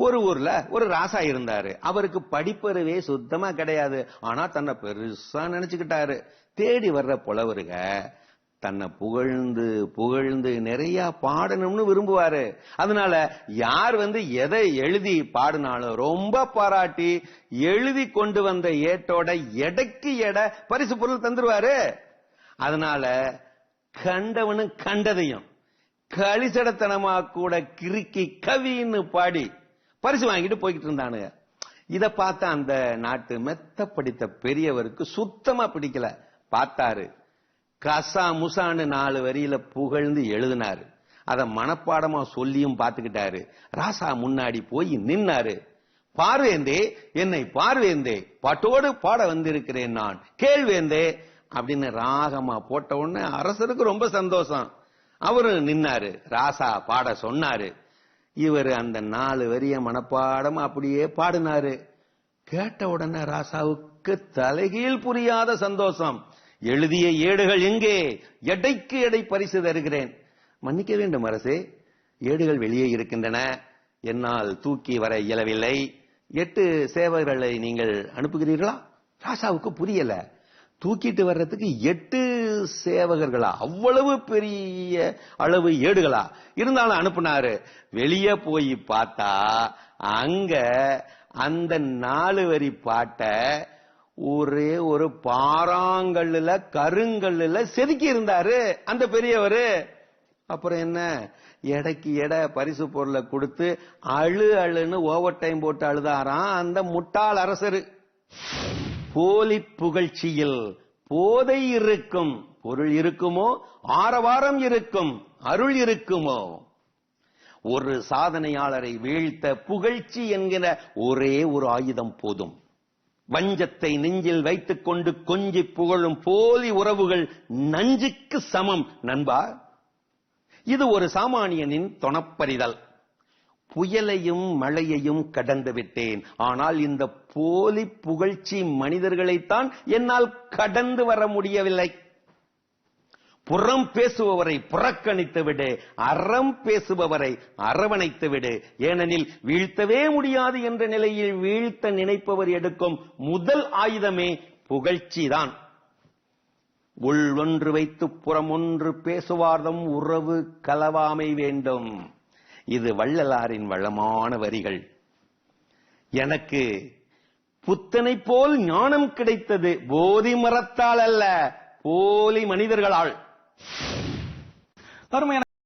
ஒரு ஊர்ல ஒரு ராசா இருந்தாரு. அவருக்கு படிப்பறிவே சுத்தமா கிடையாது. ஆனா தன்னை பெருசா நினைச்சுக்கிட்டாரு. தேடி வர்ற புலவருக தன்னை புகழ்ந்து புகழ்ந்து நிறைய பாடணும்னு விரும்புவாரு. அதனால யார் வந்து எதை எழுதி பாடினாலும் ரொம்ப பாராட்டி எழுதி கொண்டு வந்த ஏட்டோட எடைக்கு எடை பரிசு பொருள் தந்துருவாரு. அதனால கண்டவனு கண்டதையும். களிசடத்தனமா கூட கிறுக்கி கவின்னு பாடி பரிசு வாங்கிட்டு போய்கிட்டு இருந்தானுங்க. இத பார்த்த அந்த நாட்டு மெத்த படித்த பெரியவருக்கு சுத்தமா பிடிக்கல. பார்த்தாரு. கசா முசான்னு நாலு வரியில புகழ்ந்து எழுதினாரு. அத மனப்பாடமா சொல்லியும் பார்த்துக்கிட்டாரு. ராசா முன்னாடி போய் நின்னாரு. பார்வேந்தே என்னை பார்வேந்தே பாட்டோடு பாட வந்திருக்கிறேன் நான். கேள்வேந்தே அப்படின்னு ராகமா போட்ட உடனே அரசருக்கு ரொம்ப சந்தோஷம். அவரு நின்னாரு. ராசா பாட சொன்னாரு. இவர் அந்த நாலு வரிய மனப்பாடம் அப்படியே பாடினாரு. கேட்ட உடனே ராசாவுக்கு தலைகீழ் புரியாத சந்தோஷம். எழுதிய ஏடுகள் எங்கே? எடைக்கு எடை பரிசு தருகிறேன். மன்னிக்க வேண்டும் அரசே ஏடுகள் வெளியே இருக்கின்றன. என்னால் தூக்கி வர இயலவில்லை. எட்டு சேவர்களை நீங்கள் அனுப்புகிறீர்களா? ராசாவுக்கு புரியல. தூக்கிட்டு வர்றதுக்கு எட்டு சேவகர்களா? அவ்வளவு பெரிய அளவு ஏடுகளா? இருந்தாலும் அனுப்புனாரு. வெளியே போய் பார்த்தா அங்க அந்த நாலு வரி பாட்டை ஒரே ஒரு பாறாங்கல்லுல கருங்கல்லுல செதுக்கி இருந்தாரு. அந்த பெரியவர். அப்புறம் என்ன? எடைக்கு எடை பரிசு பொருளை கொடுத்து அழு அழுன்னு ஓவர் டைம் போட்டு அழுதாராம் அந்த முட்டாள் அரசர். போலி புகழ்ச்சியில் போதை இருக்கும். பொருள் இருக்குமோ? ஆரவாரம் இருக்கும். அருள் இருக்குமோ? ஒரு சாதனையாளரை வீழ்த்த புகழ்ச்சி என்கிற ஒரே ஒரு ஆயுதம் போதும். வஞ்சத்தை நெஞ்சில் வைத்துக் கொண்டு கொஞ்சி புகழும் போலி உறவுகள் நஞ்சுக்கு சமம் நண்பா. இது ஒரு சாமானியனின் தொணப்பறிதல். புயலையும் மழையையும் கடந்து விட்டேன். ஆனால் இந்த போலி புகழ்ச்சி மனிதர்களைத்தான் என்னால் கடந்து வர முடியவில்லை. புறம் பேசுபவரை புறக்கணித்து விடு அறம் பேசுபவரை அரவணைத்து விடு. ஏனெனில் வீழ்த்தவே முடியாது என்ற நிலையில் வீழ்த்த நினைப்பவர் எடுக்கும் முதல் ஆயுதமே புகழ்ச்சிதான். உள் ஒன்று வைத்து புறம் ஒன்று பேசுவார்தம் உறவு கலவாமை வேண்டும். இது வள்ளலாரின் வளமான வரிகள். எனக்கு புத்தனை போல் ஞானம் கிடைத்தது போதி மரத்தால் அல்ல போலி மனிதர்களால். Dar uma